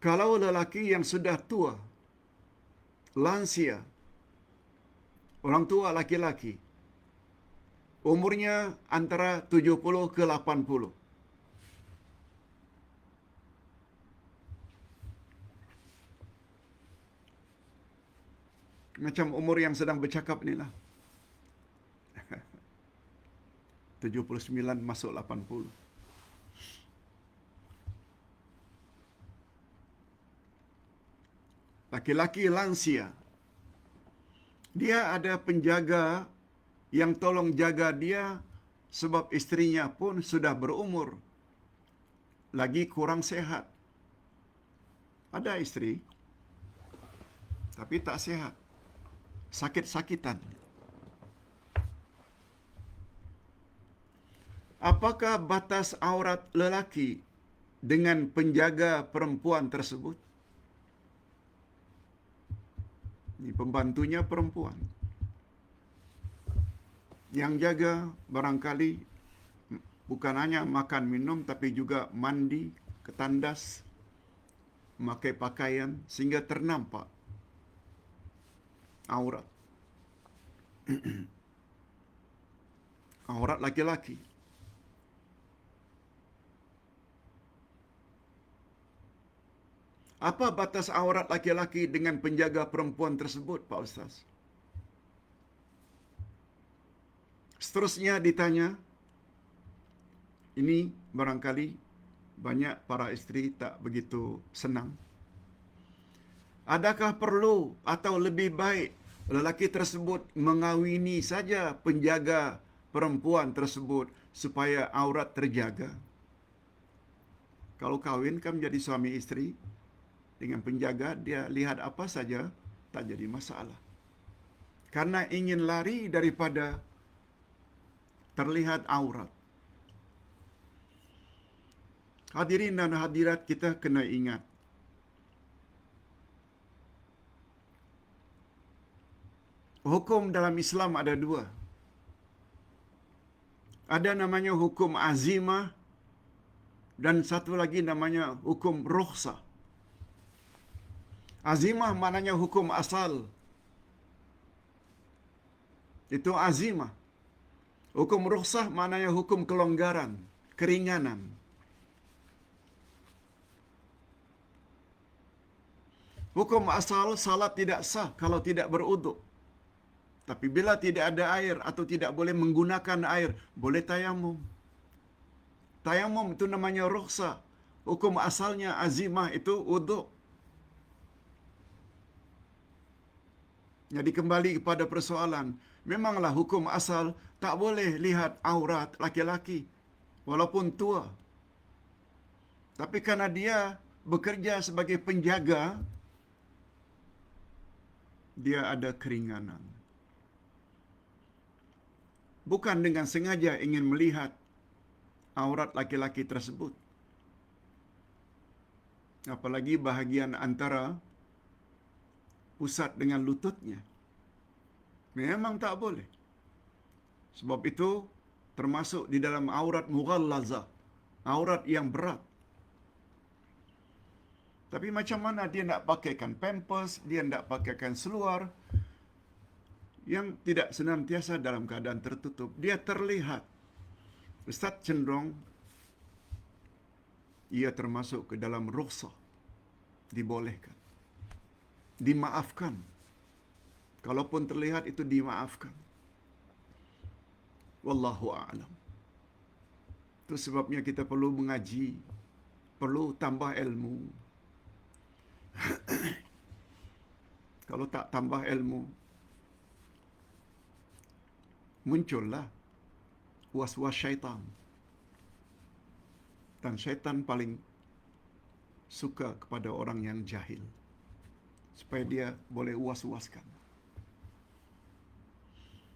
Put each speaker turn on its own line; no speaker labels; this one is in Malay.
Kalau lelaki yang sudah tua, lansia, orang tua laki-laki, umurnya antara 70 ke 80. Macam umur yang sedang bercakap ni lah. 79 masuk 80. Laki-laki lansia. Dia ada penjaga yang tolong jaga dia sebab istrinya pun sudah berumur. Lagi kurang sehat. Ada istri tapi tak sehat. Sakit-sakitan. Apakah batas aurat lelaki dengan penjaga perempuan tersebut? Ini pembantunya perempuan. Yang jaga barangkali bukan hanya makan minum tapi juga mandi, ketandas, memakai pakaian sehingga ternampak aurat. aurat laki-laki. Apa batas aurat laki-laki dengan penjaga perempuan tersebut, Pak Ustaz? Seterusnya ditanya, ini barangkali banyak para isteri tak begitu senang. Adakah perlu atau lebih baik lelaki tersebut mengawini saja penjaga perempuan tersebut supaya aurat terjaga? Kalau kawin kan menjadi suami isteri dengan penjaga, dia lihat apa saja tak jadi masalah. Karena ingin lari daripada terlihat aurat. Hadirin dan hadirat kita kena ingat. Hukum dalam Islam ada dua. Ada namanya hukum azimah dan satu lagi namanya hukum rukhsah. Azimah maknanya hukum asal. Itu azimah. Hukum rukhsah maknanya hukum kelonggaran, keringanan. Hukum asal salat tidak sah kalau tidak beruduk. Tapi bila tidak ada air atau tidak boleh menggunakan air, boleh tayamum. Tayamum itu namanya rukhsah. Hukum asalnya azimah itu uduk. Jadi kembali kepada persoalan, memanglah hukum asal tak boleh lihat aurat laki-laki walaupun tua. Tapi karena dia bekerja sebagai penjaga, dia ada keringanan. Bukan dengan sengaja ingin melihat aurat laki-laki tersebut. Apalagi bahagian antara pusat dengan lututnya. Memang tak boleh. Sebab itu termasuk di dalam aurat mughallaza, aurat yang berat. Tapi macam mana dia nak pakaikan pampers, dia nak pakaikan seluar yang tidak senantiasa dalam keadaan tertutup. Dia terlihat. Ustaz cenderung ia termasuk ke dalam rukhsah. Dibolehkan dimaafkan. Kalaupun terlihat itu dimaafkan. Wallahu a'lam. Itu sebabnya kita perlu mengaji, perlu tambah ilmu. Kalau tak tambah ilmu, muncullah was-was syaitan. Dan syaitan paling suka kepada orang yang jahil supaya dia boleh uas-uaskan.